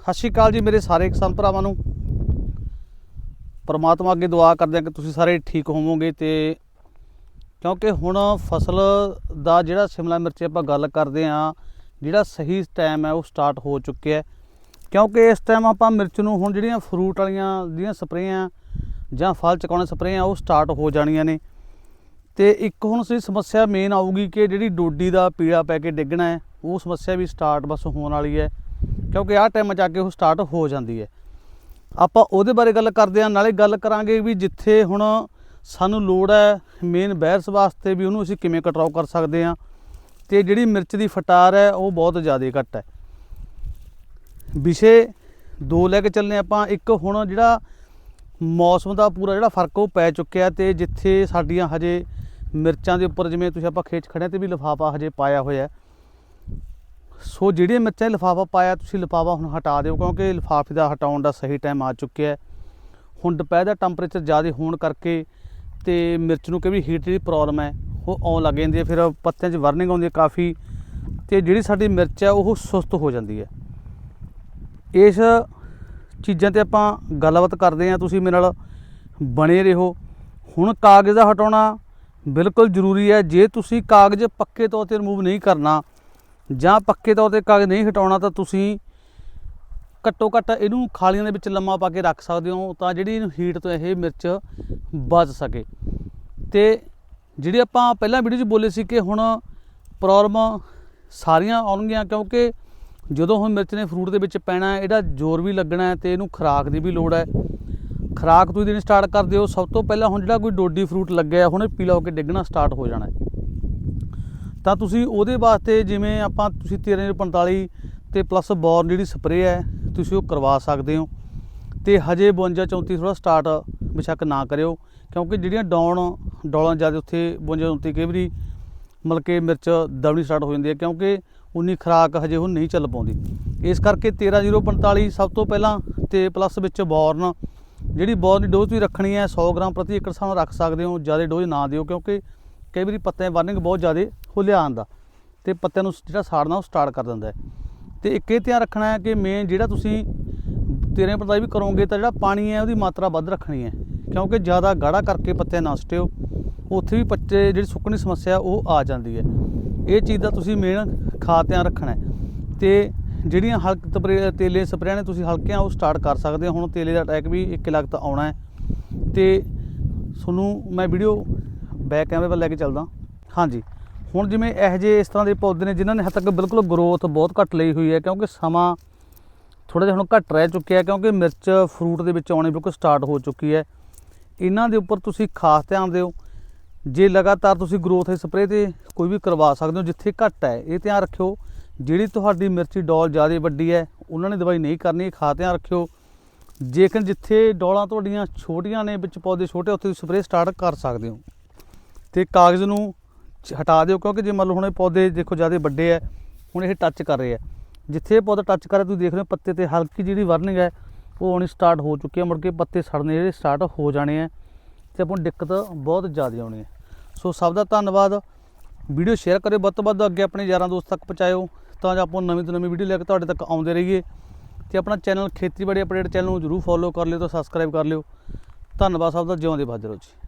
ਸਤਿ ਸ਼੍ਰੀ ਅਕਾਲ ਜੀ ਮੇਰੇ ਸਾਰੇ ਕਿਸਾਨ ਭਰਾਵਾਂ ਨੂੰ। ਪਰਮਾਤਮਾ ਅੱਗੇ ਦੁਆ ਕਰਦੇ ਹਾਂ ਕਿ ਤੁਸੀਂ ਸਾਰੇ ਠੀਕ ਹੋਵੋਗੇ ਤੇ ਕਿਉਂਕਿ ਹੁਣ ਫਸਲ ਦਾ ਜਿਹੜਾ ਸ਼ਿਮਲਾ ਮਿਰਚ ਆਪਾਂ ਗੱਲ ਕਰਦੇ ਹਾਂ, ਜਿਹੜਾ ਸਹੀ ਟਾਈਮ ਹੈ ਉਹ ਸਟਾਰਟ ਹੋ ਚੁੱਕਿਆ ਹੈ। ਕਿਉਂਕਿ ਇਸ ਟਾਈਮ ਆਪਾਂ ਮਿਰਚ ਨੂੰ ਹੁਣ ਜਿਹੜੀਆਂ ਫਰੂਟ ਵਾਲੀਆਂ ਜਿਹੜੀਆਂ ਸਪਰੇਆਂ ਜਾਂ ਫਲ ਚਕਾਉਣੇ ਸਪਰੇਆਂ ਉਹ ਸਟਾਰਟ ਹੋ ਜਾਣੀਆਂ ਨੇ। ਤੇ ਇੱਕ ਹੁਣ ਸੀ ਸਮੱਸਿਆ ਮੇਨ ਆਊਗੀ ਕਿ ਜਿਹੜੀ ਡੋਡੀ ਦਾ ਪੀੜਾ ਪੈ ਕੇ ਡਿੱਗਣਾ ਹੈ, ਉਹ ਸਮੱਸਿਆ ਵੀ ਸਟਾਰਟ ਬਸ ਹੋਣ ਵਾਲੀ ਹੈ। ਕਿਉਂਕਿ ਆਹ ਟਾਈਮ ਚ ਆ ਕੇ ਉਹ ਸਟਾਰਟ ਹੋ ਜਾਂਦੀ ਹੈ। ਆਪਾਂ ਉਹਦੇ ਬਾਰੇ ਗੱਲ ਕਰਦੇ ਹਾਂ, ਨਾਲੇ ਗੱਲ ਕਰਾਂਗੇ ਵੀ ਜਿੱਥੇ ਹੁਣ ਸਾਨੂੰ ਲੋੜ ਹੈ ਮੇਨ ਬੈਰਸ ਵਾਸਤੇ ਵੀ ਉਹਨੂੰ ਅਸੀਂ ਕਿਵੇਂ ਕੰਟਰੋਲ ਕਰ ਸਕਦੇ ਹਾਂ। ਤੇ ਜਿਹੜੀ ਮਿਰਚ ਦੀ ਫਟਾਰ ਹੈ, ਉਹ ਬਹੁਤ ਜ਼ਿਆਦਾ ਘੱਟ ਹੈ। ਵਿਸ਼ੇ ਦੋ ਲੈ ਕੇ ਚੱਲਨੇ ਆਪਾਂ। ਇੱਕ ਹੁਣ ਜਿਹੜਾ ਮੌਸਮ ਦਾ ਪੂਰਾ ਜਿਹੜਾ ਫ਼ਰਕ ਉਹ ਪੈ ਚੁੱਕਿਆ ਤੇ ਜਿੱਥੇ ਸਾਡੀਆਂ ਹਜੇ ਮਿਰਚਾਂ ਦੇ ਉੱਪਰ ਜਿਵੇਂ ਤੁਸੀਂ ਆਪਾਂ ਖੇਚ 'ਚ ਤੇ ਵੀ ਲਿਫਾਫਾ ਹਜੇ ਪਾਇਆ ਹੋਇਆ ਸੋ ਜਿਹੜੀਆਂ ਮਿਰਚਾਂ ਲਿਫਾਫਾ ਪਾਇਆ, ਤੁਸੀਂ ਲਿਫਾਫਾ ਹੁਣ ਹਟਾ ਦਿਓ ਕਿਉਂਕਿ ਲਿਫਾਫੇ ਦਾ ਹਟਾਉਣ ਦਾ ਸਹੀ ਟਾਈਮ ਆ ਚੁੱਕਿਆ ਹੈ। ਹੁਣ ਦੁਪਹਿਰ ਦਾ ਟੈਂਪਰੇਚਰ ਜ਼ਿਆਦਾ ਹੋਣ ਕਰਕੇ ਤੇ ਮਿਰਚ ਨੂੰ ਕਈ ਹੀਟ ਦੀ ਪ੍ਰੋਬਲਮ ਹੈ, ਉਹ ਆਉਣ ਲੱਗ ਜਾਂਦੀ ਹੈ, ਫਿਰ ਪੱਤਿਆਂ 'ਚ ਵਰਨਿੰਗ ਆਉਂਦੀ ਹੈ ਕਾਫੀ ਤੇ ਜਿਹੜੀ ਸਾਡੀ ਮਿਰਚ ਹੈ ਉਹ ਸੁਸਤ ਹੋ ਜਾਂਦੀ ਹੈ। ਇਸ ਚੀਜ਼ਾਂ ਤੇ ਆਪਾਂ ਗੱਲਬਾਤ ਕਰਦੇ ਹਾਂ, ਤੁਸੀਂ ਮੇਰੇ ਨਾਲ ਬਣੇ ਰਹੋ। ਹੁਣ ਕਾਗਜ਼ ਦਾ ਹਟਾਉਣਾ ਬਿਲਕੁਲ ਜ਼ਰੂਰੀ ਹੈ। ਜੇ ਤੁਸੀਂ ਕਾਗਜ਼ ਪੱਕੇ ਤੌਰ ਤੇ ਰਿਮੂਵ ਨਹੀਂ ਕਰਨਾ ਜਾਂ ਪੱਕੇ ਤੌਰ ਤੇ ਕਾਗਜ਼ ਨਹੀਂ ਹਟਾਉਣਾ ਤਾਂ ਤੁਸੀਂ ਘੱਟੋ ਘੱਟ ਇਹਨੂੰ ਖਾਲੀਆਂ ਦੇ ਵਿੱਚ ਲੰਮਾ ਪਾ ਕੇ ਰੱਖ ਸਕਦੇ ਹੋ ਤਾਂ ਜਿਹੜੀ ਇਹਨੂੰ ਹੀਟ ਤੋਂ ਇਹ ਮਿਰਚ ਬਚ ਸਕੇ। ਤੇ ਜਿਹੜੀ ਆਪਾਂ ਪਹਿਲਾਂ ਵੀਡੀਓ 'ਚ ਬੋਲੇ ਸੀ ਕਿ ਹੁਣ ਪ੍ਰੋਬਲਮ ਸਾਰੀਆਂ ਆਉਣਗੀਆਂ ਕਿਉਂਕਿ ਜਦੋਂ ਹੁਣ ਮਿਰਚ ਨੇ ਫਰੂਟ ਦੇ ਵਿੱਚ ਪੈਣਾ ਹੈ, ਇਹਦਾ ਜ਼ੋਰ ਵੀ ਲੱਗਣਾ ਹੈ ਤੇ ਇਹਨੂੰ ਖੁਰਾਕ ਦੀ ਵੀ ਲੋੜ ਹੈ। ਖੁਰਾਕ ਤੁਸੀਂ ਦੇਣੀ ਸਟਾਰਟ ਕਰ ਦਿਓ। ਸਭ ਤੋਂ ਪਹਿਲਾਂ ਹੁਣ ਜਿਹੜਾ ਕੋਈ ਡੋਡੀ ਫਰੂਟ ਲੱਗਿਆ, ਹੁਣ ਇਹ ਪੀਲਾ ਹੋ ਕੇ ਡਿੱਗਣਾ ਸਟਾਰਟ ਹੋ ਜਾਣਾ ਹੈ। ਤਾਂ ਤੁਸੀਂ ਉਹਦੇ ਵਾਸਤੇ ਜਿਵੇਂ ਆਪਾਂ ਤੁਸੀਂ 1345 ਤੇ ਪਲੱਸ ਬੋਰਨ ਜਿਹੜੀ ਸਪਰੇਅ ਹੈ, ਤੁਸੀਂ ਉਹ ਕਰਵਾ ਸਕਦੇ ਹੋ। ਤੇ ਹਜੇ 52 34 ਥੋੜਾ ਸਟਾਰਟ ਬੇਸ਼ੱਕ ਨਾ ਕਰਿਓ, ਕਿਉਂਕਿ ਜਿਹੜੀਆਂ ਡਾਉਣ ਡੌਲਾਂ ਜ਼ਿਆਦਾ ਉੱਥੇ 52 34 ਕਈ ਵਾਰੀ ਮਤਲਬ ਕਿ ਮਿਰਚ ਦਬਣੀ ਸਟਾਰਟ ਹੋ ਜਾਂਦੀ ਹੈ, ਕਿਉਂਕਿ ਉਨੀ ਖਰਾਕ ਹਜੇ ਹੁਣ ਨਹੀਂ ਚੱਲ ਪਾਉਂਦੀ। ਇਸ ਕਰਕੇ 13045 ਸਭ ਤੋਂ ਪਹਿਲਾਂ ਤੇ ਪਲੱਸ ਵਿੱਚ ਬੋਰਨ ਜਿਹੜੀ ਬੋਰਨ ਦੀ ਡੋਜ਼ ਤੁਸੀਂ ਰੱਖਣੀ ਹੈ 100 ਗ੍ਰਾਮ ਪ੍ਰਤੀ ਏਕੜ ਸਾਨੂੰ ਰੱਖ ਸਕਦੇ ਹੋ, ਜ਼ਿਆਦਾ ਡੋਜ਼ ਨਾ ਦਿਓ, ਕਿਉਂਕਿ ਕਈ ਵਾਰੀ ਪੱਤਿਆਂ ਵਾਰਨਿੰਗ ਬਹੁਤ ਜ਼ਿਆਦਾ ਹੁਲਿਆ ਆਉਂਦਾ ਤੇ ਪੱਤਿਆਂ ਨੂੰ ਜਿਹੜਾ ਸਾੜਨਾ ਉਹ ਸਟਾਰਟ ਕਰ ਦਿੰਦਾ ਹੈ। ਤੇ ਇੱਕ ਇਹ ਧਿਆਨ ਰੱਖਣਾ ਹੈ ਕਿ ਮੇਨ ਜਿਹੜਾ ਤੁਸੀਂ ਤੇਰੇ ਪਰਦਾਈ ਵੀ ਕਰੋਗੇ ਤਾਂ ਜਿਹੜਾ ਪਾਣੀ ਹੈ ਉਹਦੀ ਮਾਤਰਾ ਵੱਧ ਰੱਖਣੀ ਹੈ, ਕਿਉਂਕਿ ਜ਼ਿਆਦਾ ਗਾੜਾ ਕਰਕੇ ਪੱਤੇ ਨਾ ਸਟਿਓ, ਉੱਥੇ ਵੀ ਪੱਤੇ ਜਿਹੜੀ ਸੁੱਕਣ ਦੀ ਸਮੱਸਿਆ ਉਹ ਆ ਜਾਂਦੀ ਹੈ। ਇਹ ਚੀਜ਼ ਦਾ ਤੁਸੀਂ ਮੇਨ ਖਾਸ ਧਿਆਨ ਰੱਖਣਾ ਹੈ। ਤੇ ਜਿਹੜੀਆਂ ਹਲਕ ਤਪਰੇ ਤੇਲੇ ਸਪਰੇਆਂ ਨੇ ਤੁਸੀਂ ਹਲਕੀਆਂ, ਉਹ ਸਟਾਰਟ ਕਰ ਸਕਦੇ ਹੋ। ਹੁਣ ਤੇਲੇ ਦਾ ਅਟੈਕ ਵੀ ਇੱਕ ਲੱਖ ਤਾਂ ਆਉਣਾ ਹੈ। ਤੇ ਤੁਹਾਨੂੰ ਮੈਂ ਵੀਡੀਓ ਬੈਕ ਕੈਮਰੇ ਵੱਲ ਲੈ ਕੇ ਚੱਲਦਾ। ਹਾਂਜੀ। ਹੁਣ ਜਿਵੇਂ ਇਹ ਜੇ ਇਸ ਤਰ੍ਹਾਂ ਦੇ ਪੌਦੇ ਨੇ ਜਿਨ੍ਹਾਂ ਨੇ ਹੱਦ ਤੱਕ ਬਿਲਕੁਲ ਗਰੋਥ ਬਹੁਤ ਘੱਟ ਲਈ ਹੋਈ ਹੈ, ਕਿਉਂਕਿ ਸਮਾਂ ਥੋੜਾ ਜਿਹਾ ਹੁਣ ਘੱਟ ਰਹਿ ਚੁੱਕਿਆ ਕਿਉਂਕਿ ਮਿਰਚ ਫਰੂਟ ਦੇ ਵਿੱਚ ਆਉਣੀ ਬਿਲਕੁਲ ਸਟਾਰਟ ਹੋ ਚੁੱਕੀ ਹੈ। ਇਹਨਾਂ ਦੇ ਉੱਪਰ ਤੁਸੀਂ ਖਾਸ ਧਿਆਨ ਦਿਓ। ਜੇ ਲਗਾਤਾਰ ਤੁਸੀਂ ਗਰੋਥ ਸਪਰੇਅ ਤੇ ਕੋਈ ਵੀ ਕਰਵਾ ਸਕਦੇ ਹੋ, ਜਿੱਥੇ ਘੱਟ ਹੈ, ਇਹ ਧਿਆਨ ਰੱਖਿਓ। ਜਿਹੜੀ ਤੁਹਾਡੀ ਮਿਰਚੀ ਡੋਲ ਜ਼ਿਆਦਾ ਵੱਡੀ ਹੈ, ਉਹਨਾਂ ਨੇ ਦਵਾਈ ਨਹੀਂ ਕਰਨੀ, ਇਹ ਖਾਸ ਧਿਆਨ ਰੱਖਿਓ। ਜੇਕਰ ਜਿੱਥੇ ਡੋਲਾਂ ਤੁਹਾਡੀਆਂ ਛੋਟੀਆਂ ਨੇ, ਵਿੱਚ ਪੌਦੇ ਛੋਟੇ, ਉੱਥੇ ਤੁਸੀਂ ਸਪਰੇਅ ਸਟਾਰਟ ਕਰ ਸਕਦੇ ਹੋ। ਤੇ ਕਾਗਜ਼ ਨੂੰ ਚ- ਹਟਾ ਦਿਓ, ਕਿਉਂਕਿ ਜੇ ਮੰਨ ਲਓ ਹੁਣ ਇਹ ਪੌਦੇ ਦੇਖੋ ਜ਼ਿਆਦਾ ਵੱਡੇ ਆ ਹੁਣ ਇਹ ਟੱਚ ਕਰ ਰਹੇ ਆ ਜਿੱਥੇ ਇਹ ਪੌਦਾ ਟੱਚ ਕਰ ਰਿਹਾ, ਤੁਸੀਂ ਦੇਖ ਰਹੇ ਹੋ ਪੱਤੇ ਤੇ ਹਲਕੀ ਜਿਹੜੀ ਵਰਨਿੰਗ ਹੈ ਉਹ ਆਉਣੀ ਸਟਾਰਟ ਹੋ ਚੁੱਕੀ ਹੈ ਮੁੜ ਕੇ ਪੱਤੇ ਸੜਨੇ ਜਿਹੜੇ ਸਟਾਰਟ ਹੋ ਜਾਣੇ ਆ ਤੇ ਆਪਾਂ ਨੂੰ ਦਿੱਕਤ ਬਹੁਤ ਜ਼ਿਆਦਾ ਆਉਣੀ ਹੈ ਸੋ ਸਭ ਦਾ ਧੰਨਵਾਦ। ਵੀਡੀਓ ਸ਼ੇਅਰ ਕਰਿਓ, ਵੱਧ ਤੋਂ ਵੱਧ ਅੱਗੇ ਆਪਣੇ ਯਾਰਾਂ ਦੋਸਤ ਤੱਕ ਪਹੁੰਚਾਇਓ, ਤਾਂ ਜੋ ਆਪਾਂ ਨਵੀਂ ਤੋਂ ਨਵੀਂ ਵੀਡੀਓ ਲੈ ਕੇ ਤੁਹਾਡੇ ਤੱਕ ਆਉਂਦੇ ਰਹੀਏ। ਤੇ ਆਪਣਾ ਚੈਨਲ ਖੇਤੀਬਾੜੀ ਅਪਡੇਟ ਚੈਨਲ ਨੂੰ ਜਰੂਰ ਫੋਲੋ ਕਰ ਲਿਓ ਤੇ ਸਬਸਕ੍ਰਾਈਬ ਕਰ ਲਿਓ। ਧੰਨਵਾਦ ਸਭ ਦਾ ਜਿਉਂਦੇ ਬਾਜਰੋ ਜੀ।